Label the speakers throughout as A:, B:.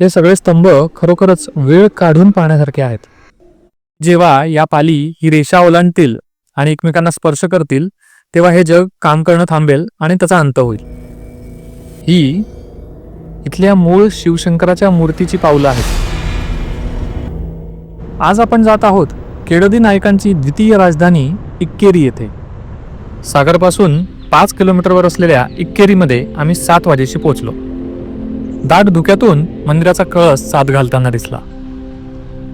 A: हे सगळे स्तंभ खरोखरच वेळ काढून पाहण्यासारखे आहेत. जेव्हा या पाली ही रेषा ओलांडतील आणि एकमेकांना स्पर्श करतील तेव्हा हे जग काम करणं थांबेल आणि त्याचा अंत होईल. ही इथल्या मूळ शिवशंकराच्या मूर्तीची पावलं आहेत. आज आपण जात आहोत केळदी नायकांची द्वितीय राजधानी इक्केरी येथे. सागरपासून पाच किलोमीटरवर असलेल्या इक्केरीमध्ये आम्ही सात वाजेशी पोहोचलो. दाट धुक्यातून मंदिराचा कळस साथ घालताना दिसला.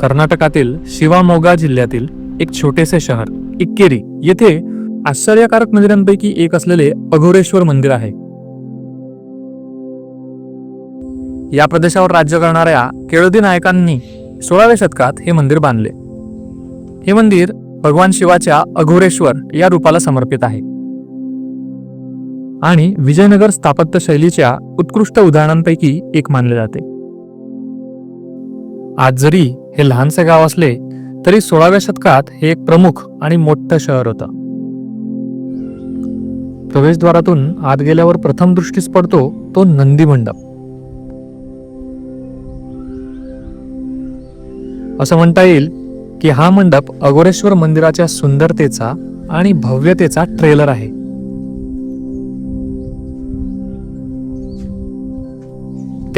A: कर्नाटकातील शिवामोगा जिल्ह्यातील एक छोटेसे शहर इक्केरी येथे आश्चर्यकारक मंदिरांपैकी एक असलेले अघोरेश्वर मंदिर आहे. या प्रदेशावर राज्य करणाऱ्या केळदी नायकांनी सोळाव्या शतकात हे मंदिर बांधले. हे मंदिर भगवान शिवाच्या अघोरेश्वर या रूपाला समर्पित आहे. आणि विजयनगर स्थापत्य शैलीच्या उत्कृष्ट उदाहरणांपैकी एक मानले जाते. आज जरी हे लहानसे गाव असले तरी सोळाव्या शतकात हे एक प्रमुख आणि मोठं शहर होतं. प्रवेशद्वारातून आत गेल्यावर प्रथम दृष्टीस पडतो तो नंदी मंडप. असं म्हणता येईल की हा मंडप अगोरेश्वर मंदिराच्या सुंदरतेचा आणि भव्यतेचा ट्रेलर आहे.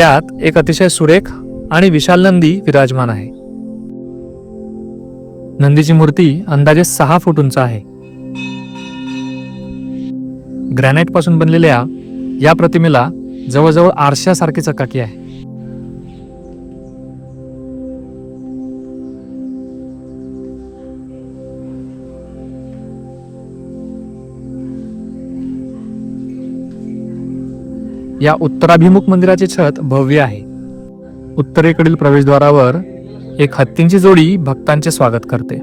A: त्यात एक अतिशय सुरेख आणि विशाल नंदी विराजमान आहे. नंदीची मूर्ती अंदाजे सहा फूट उंच आहे. ग्रॅनाइटपासून बनलेल्या या प्रतिमेला जवळजवळ आरशासारखी चकाकी आहे. या उत्तराभिमुख मंदिराचे छत भव्य आहे. उत्तरेकडील प्रवेशद्वारावर एक हत्तींची जोडी भक्तांचे स्वागत करते.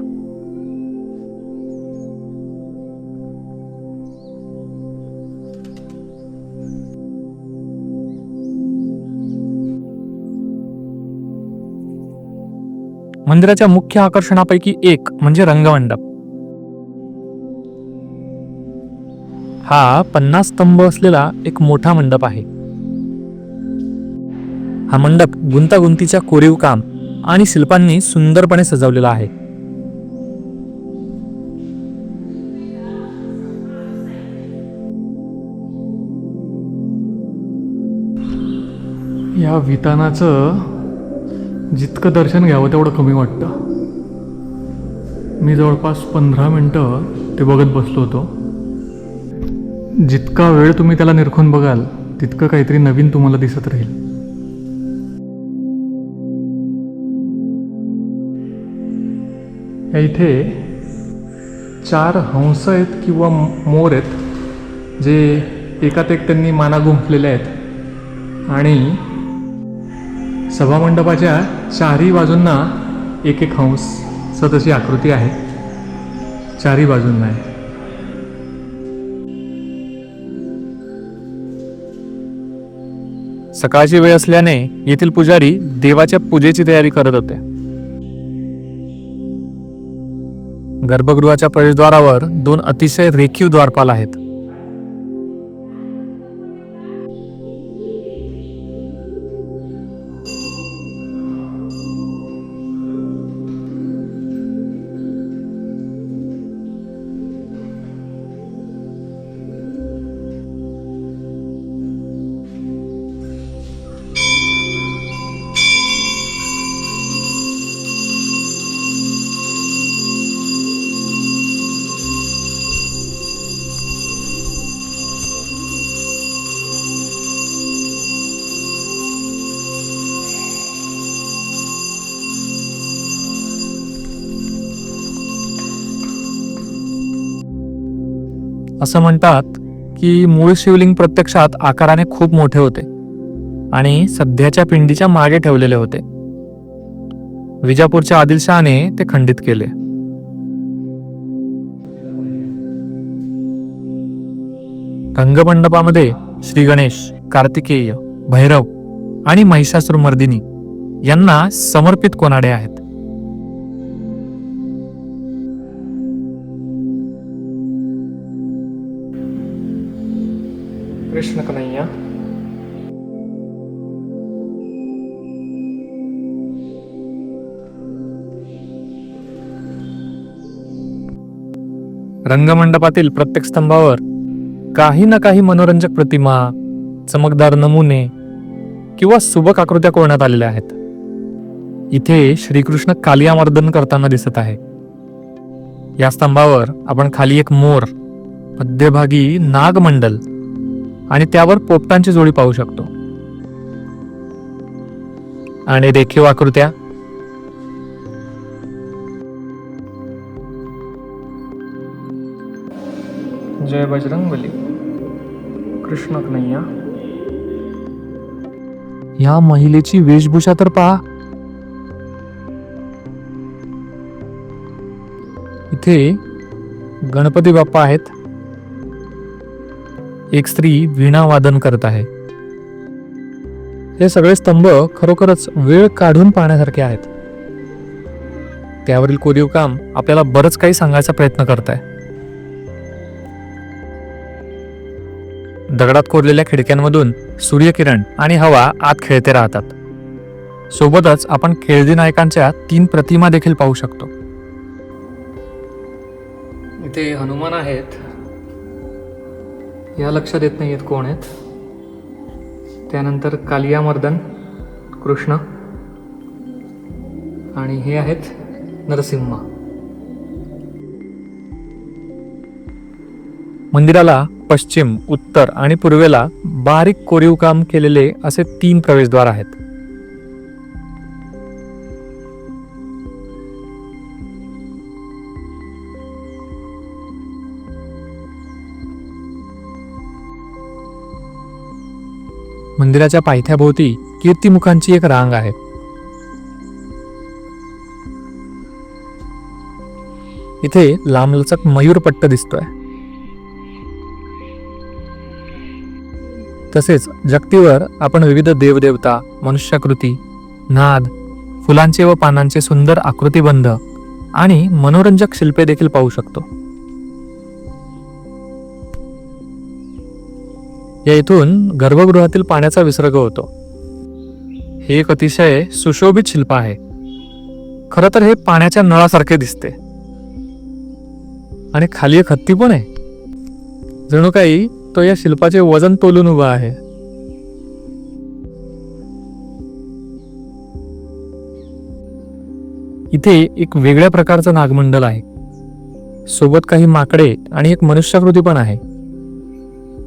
A: मंदिराच्या मुख्य आकर्षणापैकी एक म्हणजे रंगमंडप. हा पन्नास स्तंभ असलेला एक मोठा मंडप आहे. हा मंडप गुंतागुंतीच्या कोरीव काम आणि शिल्पांनी सुंदरपणे सजवलेला आहे. या वितानाचं जितकं दर्शन घ्यावं तेवढं कमी वाटतं. मी जवळपास पंधरा मिनटं ते बघत बसलो होतो. जितका वेळ तुम्ही त्याला निरखून बघाल तितकं काहीतरी नवीन तुम्हाला दिसत राहील. इथे चार हंस आहेत किंवा मोर आहेत जे एकात एक त्यांनी माना गुंफलेले आहेत. आणि सभामंडपाच्या चारही बाजूंना एक एक हंस स तशी आकृती आहे. चारही बाजूंना आहे. सकाळची वेळ असल्याने येथील पुजारी देवाच्या पूजेची तयारी करत होते. गर्भगृहाच्या प्रवेशद्वारावर दोन अतिशय रेखीव द्वारपाल आहेत. असं म्हणतात की मूळ शिवलिंग प्रत्यक्षात आकाराने खूप मोठे होते आणि सध्याच्या पिंडीच्या मागे ठेवलेले होते. विजापूरच्या आदिलशहाने ते खंडित केले. रंगमंडपामध्ये श्री गणेश कार्तिकेय भैरव आणि महिषासुरमर्दिनी यांना समर्पित कोनाडे आहेत. रंगमंडपातील प्रत्येक स्तंभावर काही ना काही मनोरंजक प्रतिमा चमकदार नमुने किंवा सुबक आकृत्या कोरण्यात आलेल्या आहेत. इथे श्रीकृष्ण कालियामर्दन करताना दिसत आहे. या स्तंभावर आपण खाली एक मोर मध्यभागी नागमंडल आणि त्यावर पोपटांची जोडी पाहू शकतो. आणि रेखीव आकृत्या जय बजरंगबली। कृष्ण कन्हैया। या महिलेची वेशभूषा तर पहा. इथे गणपती बाप्पा आहेत. एक स्त्री वीणा वादन करत आहे. हे सगळे स्तंभ खरोखरच वेळ काढून पाहण्यासारखे आहेत. त्यावरील कोरीव काम आपल्याला बरंच काही सांगायचा प्रयत्न करत आहे दगडात कोरलेल्या खिडक्यांमधून सूर्यकिरण आणि हवा आत खेळते राहतात. सोबतच आपण खेळदी नायकांच्या तीन प्रतिमा देखील पाहू शकतो. इथे हनुमान आहेत. या लक्षात येत नाही आहेत कोण आहेत. त्यानंतर कालियामर्दन कृष्ण आणि हे आहेत नरसिंह. मंदिराला पश्चिम उत्तर आणि पूर्वेला बारीक कोरीव काम केलेले असे तीन प्रवेशद्वार आहेत. मंदिराच्या पायथ्याभोवती कीर्तिमुखांची एक रांग आहे. इथे लांबलचक मयूरपट्ट दिसतोय. तसेच जगतीवर आपण विविध देवदेवता मनुष्याकृती नाद फुलांचे व पानांचे सुंदर आकृतीबंध आणि मनोरंजक शिल्पे देखील पाहू शकतो. या इथून गर्भगृहातील पाण्याचा विसर्ग होतो. हे एक अतिशय सुशोभित शिल्प आहे. खरं तर हे पाण्याच्या नळासारखे दिसते. आणि खाली एक हत्ती पण आहे. जणू काही तो या शिल्पाचे वजन तोलून उभा आहे. इथे एक वेगळ्या प्रकारचं नागमंडल आहे. सोबत काही माकडे आणि एक मनुष्याकृती पण आहे.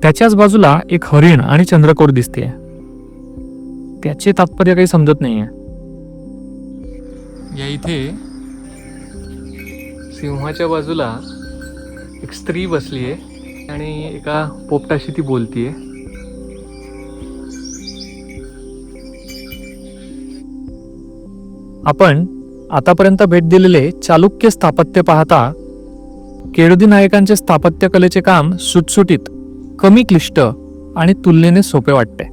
A: त्याच्याच बाजूला एक हरिण आणि चंद्रकोर दिसते त्याचे तात्पर्य काही समजत नाहीये. या इथे सिंहाच्या बाजूला एक स्त्री बसली आहे आणि एका पोपटाशी ती बोलतीये. आपण आतापर्यंत भेट दिलेले चालुक्य स्थापत्य पाहता केळदी नायकांचे स्थापत्यकलेचे काम सुटसुटीत कमी क्लिष्ट आणि तुलनेने सोपे वाटते.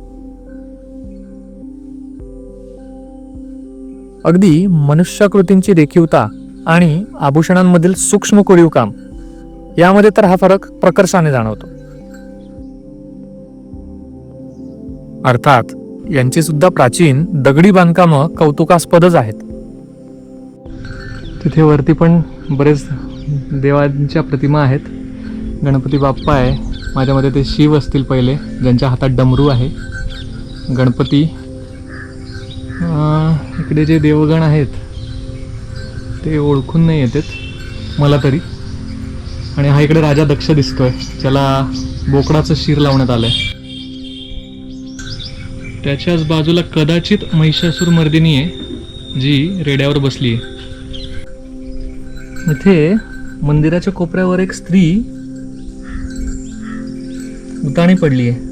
A: अगदी मनुष्याकृतींची रेखीवता आणि आभूषणांमधील सूक्ष्म कोरीव काम यामध्ये तर हा फरक प्रकर्षाने जाणवतो. अर्थात यांची सुद्धा प्राचीन दगडी बांधकामं कौतुकास्पदच आहेत. तिथे वरती पण बरेच देवांच्या प्रतिमा आहेत. गणपती बाप्पा आहे. माझ्या मते ते शिव असतील पहिले ज्यांच्या हातात डमरू आहे. गणपती इकडे जे देवगण आहेत ते ओळखून नाही येतात मला तरी. आणि हा इकडे राजा दक्ष दिसतोय. ज्याला बोकडाचं शिर लावण्यात आलंय. त्याच्याच बाजूला कदाचित महिषासूर मर्दिनी आहे जी रेड्यावर बसली आहे इथे मंदिराच्या कोपऱ्यावर एक स्त्री उताणी पडली आहे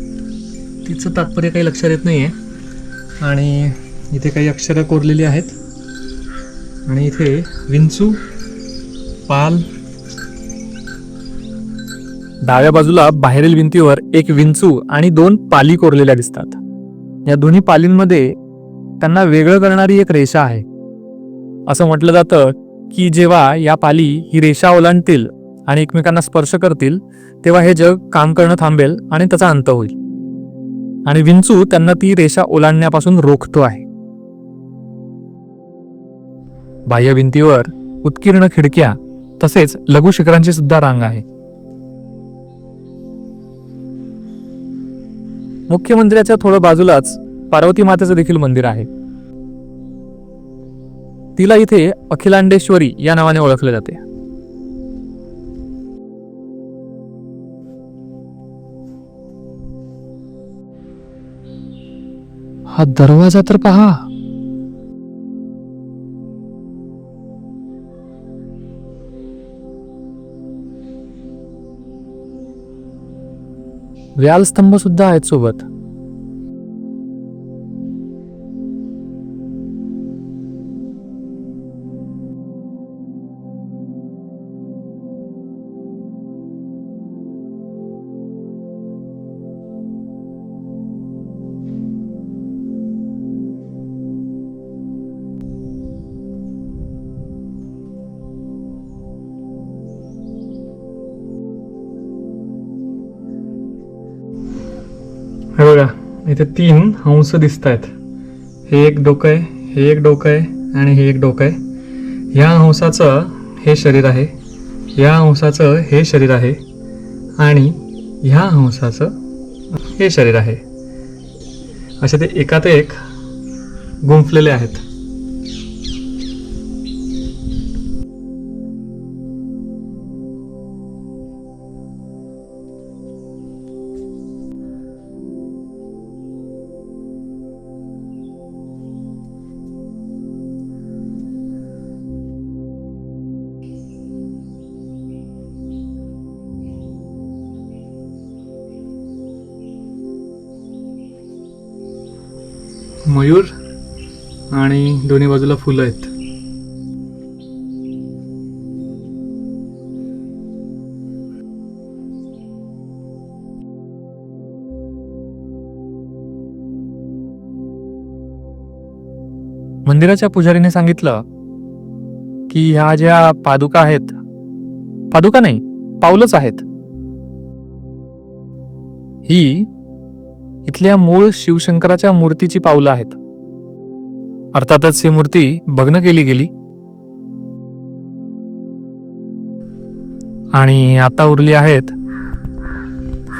A: तिचं तात्पर्य काही लक्षात येत नाही आहे आणि इथे काही अक्षरं कोरलेली आहेत. आणि इथे विंचू पाल डाव्या बाजूला बाहेरील भिंतीवर एक विंचू आणि दोन पाली कोरलेल्या दिसतात. या दोन्ही पालींमध्ये त्यांना वेगळं करणारी एक रेषा आहे. असं म्हटलं जातं की जेव्हा या पाली ही रेषा ओलांडतील आणि एकमेकांना स्पर्श करतील तेव्हा हे जग काम करणं थांबेल आणि त्याचा अंत होईल. आणि विंचू त्यांना ती रेषा ओलांडण्यापासून रोखतो आहे. बाह्य भिंतीवर उत्कीर्ण खिडक्या तसेच लघु शिखरांची सुद्धा रांग आहे. मुख्य मंदिराच्या थोडं बाजूलाच पार्वती मातेचं देखील मंदिर आहे. तिला इथे अखिलांडेश्वरी या नावाने ओळखले जाते. हा दरवाजा तर पहा. व्यालस्तंभ सुद्धा आहेत सोबत. इथे तीन हंस दिसत आहेत हे एक डोकं आहे हे एक डोकं आहे आणि हे एक डोकं आहे. ह्या हंसाचं हे शरीर आहे ह्या हंसाचं हे शरीर आहे आणि ह्या हंसाचं हे शरीर आहे. असे ते एकात एक गुंफलेले आहेत. मयूर आणि दोन्ही बाजूला फुलं आहेत. मंदिराच्या पुजारीने सांगितलं की ह्या ज्या पादुका आहेत पादुका नाही पावलंच आहेत. ही इथल्या मूळ शिवशंकराच्या मूर्तीची पावलं आहेत. अर्थातच ही मूर्ती भग्न केली गेली. आणि आता उरली आहेत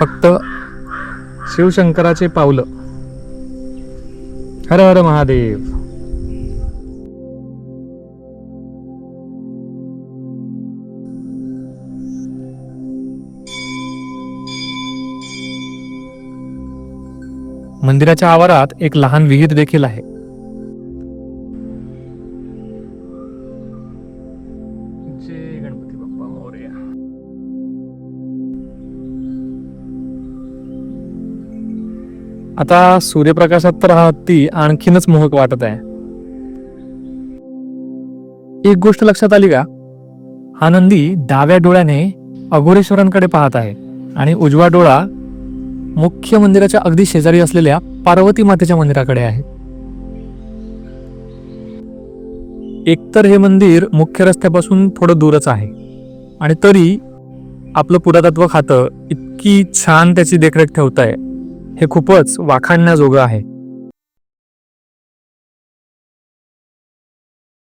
A: फक्त शिवशंकराचे पावलं. हर हर महादेव. मंदिराच्या आवारात एक लहान विहीर देखील आहे. आता सूर्यप्रकाशात तर हा हत्ती आणखीनच मोहक वाटत आहे. एक गोष्ट लक्षात आली का? हा नंदी डाव्या डोळ्याने अघोरेश्वरांकडे पाहत आहे आणि उजवा डोळा मुख्य मंदिराच्या अगदी शेजारी असलेल्या पार्वती मातेच्या मंदिराकडे आहे. एकतर हे मंदिर मुख्य रस्त्यापासून थोडं दूरच आहे. आणि तरी आपलं पुरातत्व खातं इतकी छान त्याची देखरेख ठेवत आहे हे खूपच वाखाणण्याजोगं आहे.